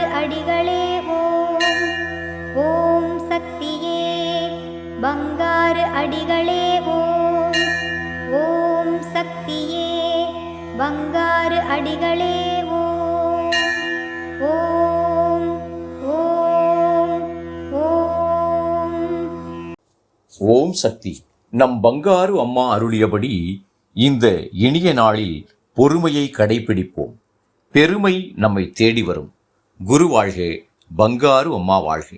பங்காரு அடிகளே ஓம். ஓம் சக்தியே பங்காறு அடிகளே ஓம். ஓம் சக்தியே பங்காறு அடிகளே ஓம். ஓம் ஓம் ஓம். ஓம் சக்தி. நம் பங்காரு அம்மா அருளியபடி இந்த இனிய நாளில் பொறுமையை கடைபிடிப்போம். பெருமை நம்மை தேடி வரும். குரு வாழ்க பங்காரு அம்மா வாழ்க.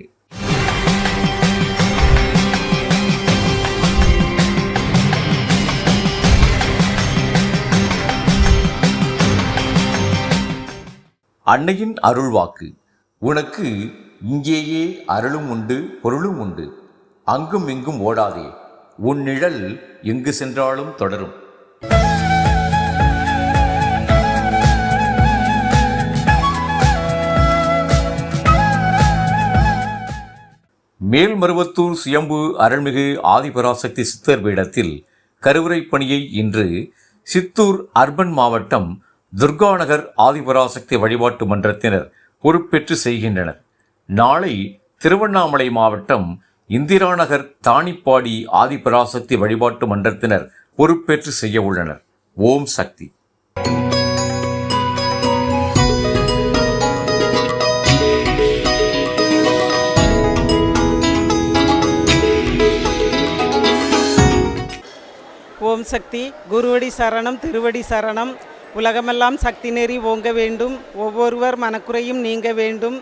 அன்னையின் அருள்வாக்கு உனக்கு இங்கேயே அருளும் உண்டு பொருளும் உண்டு. அங்கும் இங்கும் ஓடாதே உன் நிழல் எங்கு சென்றாலும் தொடரும். மேல்மருவத்தூர் சுயம்பு அருள்மிகு ஆதிபராசக்தி சித்தர் பீடத்தில் கருவறை பணியை இன்று சித்தூர் அர்பன் மாவட்டம் துர்காநகர் ஆதிபராசக்தி வழிபாட்டு மன்றத்தினர் பொறுப்பேற்று செய்கின்றனர். நாளை திருவண்ணாமலை மாவட்டம் இந்திராநகர் தாணிப்பாடி ஆதிபராசக்தி வழிபாட்டு மன்றத்தினர் பொறுப்பேற்று செய்ய உள்ளனர். ஓம் சக்தி. சக்தி குருவடி சரணம் திருவடி சரணம். உலகமெல்லாம் சக்தி நெறி ஓங்க வேண்டும். ஒவ்வொருவர் மனக்குறையும் நீங்க வேண்டும்.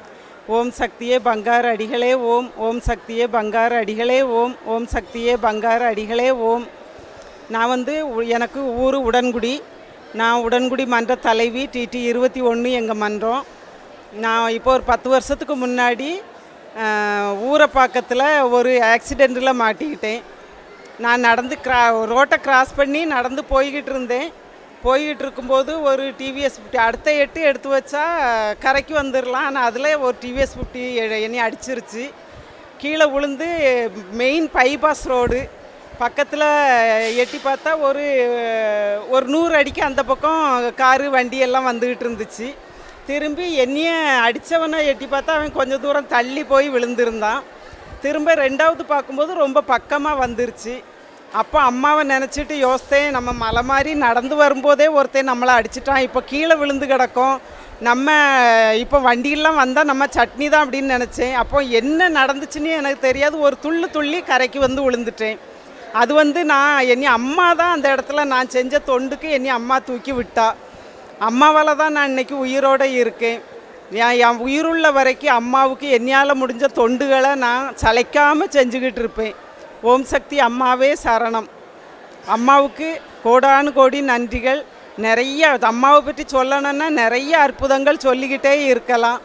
ஓம் சக்தியே பங்கார் அடிகளே ஓம். ஓம் சக்தியே பங்கார் அடிகளே ஓம். ஓம் சக்தியே பங்கார் அடிகளே ஓம். நான் வந்து எனக்கு ஊர் உடன்குடி. நான் உடன்குடி மன்ற தலைவி டிடி இருபத்தி ஒன்று எங்கள் மன்றம். நான் இப்போ ஒரு பத்து வருஷத்துக்கு முன்னாடி ஊரை பக்கத்தில் ஒரு ஆக்சிடெண்ட்டில் மாட்டிக்கிட்டேன். நான் நடந்து கிரா ரோட்டை கிராஸ் பண்ணி நடந்து போய்கிட்டு இருந்தேன். போய்கிட்டு இருக்கும்போது ஒரு டிவிஎஸ் ஃபிஃப்டி அடுத்த எட்டு எடுத்து வச்சா கரைக்கு வந்துடலாம் ஆனால் அதில் ஒரு டிவிஎஸ் ஃபிஃப்டி என்னை அடிச்சிருச்சு. கீழே விழுந்து மெயின் பைபாஸ் ரோடு பக்கத்தில் எட்டி பார்த்தா ஒரு ஒரு நூறு அடிக்கு அந்த பக்கம் காரு வண்டி எல்லாம் வந்துக்கிட்டு இருந்துச்சு. திரும்பி என்னைய அடித்தவனை எட்டி பார்த்தா அவன் கொஞ்சம் தூரம் தள்ளி போய் விழுந்திருந்தான். திரும்ப ரெண்டாவது பார்க்கும்போது ரொம்ப பக்கமாக வந்துருச்சு. அப்போ அம்மாவை நினச்சிட்டு யோசித்தேன் நம்ம மலை மாதிரி நடந்து வரும்போதே ஒருத்தன் நம்மளை அடிச்சிட்டான். இப்போ கீழே விழுந்து கிடக்கும். நம்ம இப்போ வண்டியெல்லாம் வந்தால் நம்ம சட்னி தான் அப்படின்னு நினச்சேன். அப்போ என்ன நடந்துச்சுன்னு எனக்கு தெரியாது. ஒரு துள்ளு துள்ளி கரைக்கு வந்து விழுந்துட்டேன். அது வந்து நான் என்னை அம்மா தான் அந்த இடத்துல நான் செஞ்ச தொண்டுக்கு என்னை அம்மா தூக்கி விட்டா. அம்மாவால் தான் நான் இன்னைக்கு உயிரோடு இருக்கேன். என் என் உயிருள்ள வரைக்கும் அம்மாவுக்கு என்னையால் முடிஞ்ச தொண்டுகளை நான் சளைக்காமல் செஞ்சுக்கிட்டு இருப்பேன். ஓம் சக்தி அம்மாவே சரணம். அம்மாவுக்கு கோடானு கோடி நன்றிகள். நிறைய அம்மாவை பற்றி சொல்லணும்னா நிறைய அற்புதங்கள் சொல்லிக்கிட்டே இருக்கலாம்.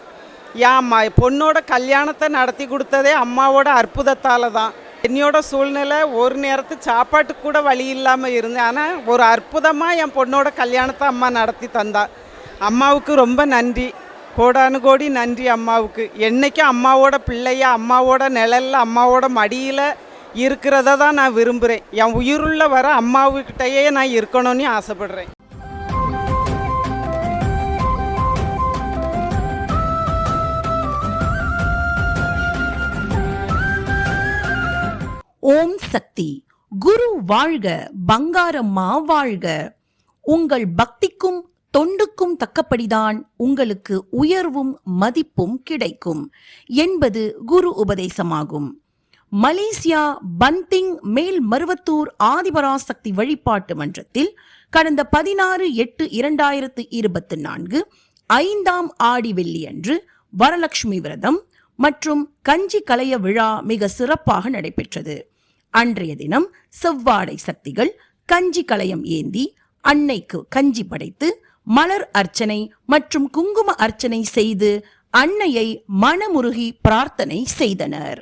ஏன் அம்மா பொண்ணோட கல்யாணத்தை நடத்தி கொடுத்ததே அம்மாவோட அற்புதத்தால் தான். என்னையோட சூழ்நிலை ஒரு நேரத்து சாப்பாட்டுக்கு கூட வழி இல்லாமல் இருந்தேன். ஆனால் ஒரு அற்புதமாக என் பொண்ணோட கல்யாணத்தை அம்மா நடத்தி தந்தா. அம்மாவுக்கு ரொம்ப நன்றி. கோடானு கோடி நன்றி அம்மாவுக்கு. என்னைக்கும் அம்மாவோட பிள்ளையா அம்மாவோட நிழலில் அம்மாவோட மடியில் இருக்கிறத தான் நான் விரும்புகிறேன் என் உயிருள்ள வர அம்மாவுக்கிட்டேயே நான் இருக்கணும்னு ஆசைப்படுறேன். ஓம் சக்தி. குரு வாழ்க பங்காரம்மா வாழ்க. உங்கள் பக்திக்கும் தொண்டுக்கும் தக்கபடிதான் உங்களுக்கு உயர்வும் மதிப்பும் கிடைக்கும். என்பது குரு உபதேசமாகும். மலேசியா பந்திங் மேல் மருவத்தூர் ஆதிபராசக்தி வழிபாட்டு மன்றத்தில் கடந்த பதினாறு எட்டு இரண்டாயிரத்து இருபத்தி நான்கு ஐந்தாம் ஆடி வெள்ளியன்று வரலட்சுமி விரதம் மற்றும் கஞ்சி கலைய விழா மிக சிறப்பாக நடைபெற்றது. அன்றைய தினம் செவ்வாடை சக்திகள் கஞ்சி கலையம் ஏந்தி அன்னைக்கு கஞ்சி படைத்து மலர் அர்ச்சனை மற்றும் குங்கும அர்ச்சனை செய்து அன்னையை மனமுருகி பிரார்த்தனை செய்தனர்.